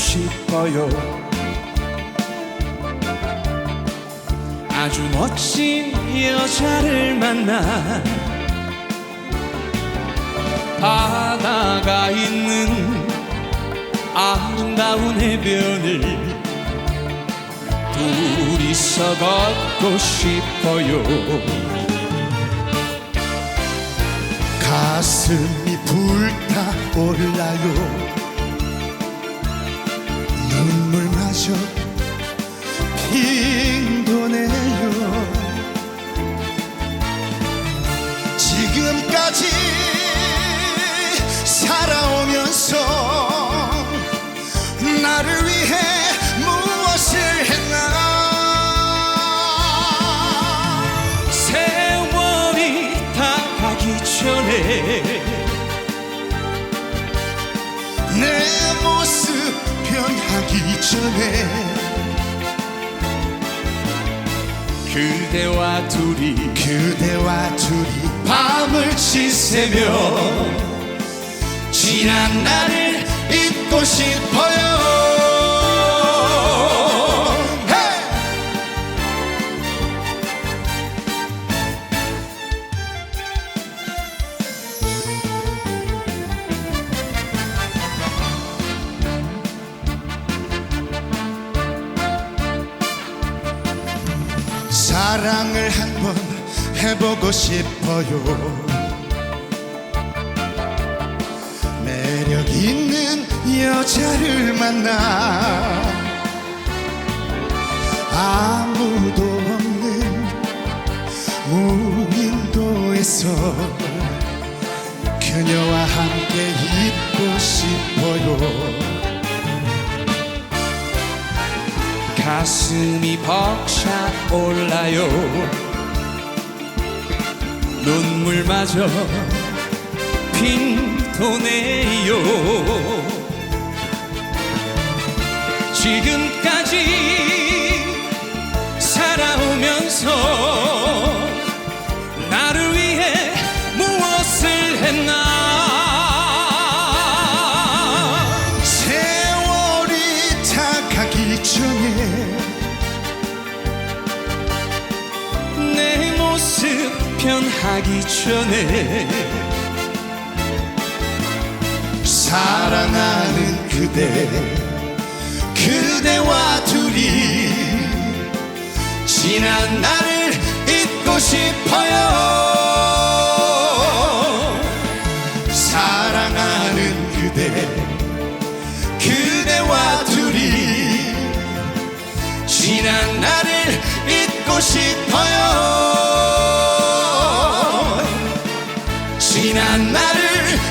싶어요. 아주 멋진 여자를 만나 바다가 있는 아름다운 해변을 둘이서 걷고 싶어요. 가슴이 불타올라요 저 핑도네요. 지금까지 살아오면서 나를 위해 무엇을 했나? 세월이 다 가기 전에 내 모습 변하기 전에 그대와 둘이 그대와 둘이 밤을 지새며 지난 날을 사랑을 한번 해보고 싶어요. 매력 있는 여자를 만나 아무도 없는 무인도에서 그녀와 함께 있고 싶어요 가슴이 벅차 올라요. 눈물마저 핑도네요. 지금까지 변하기 전에 사랑하는 그대 그대와 둘이 지난 날을 잊고 싶어요. 사랑하는 그대 그대와 둘이 지난 날을 잊고 싶어요 나를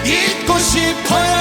잊고 싶어요.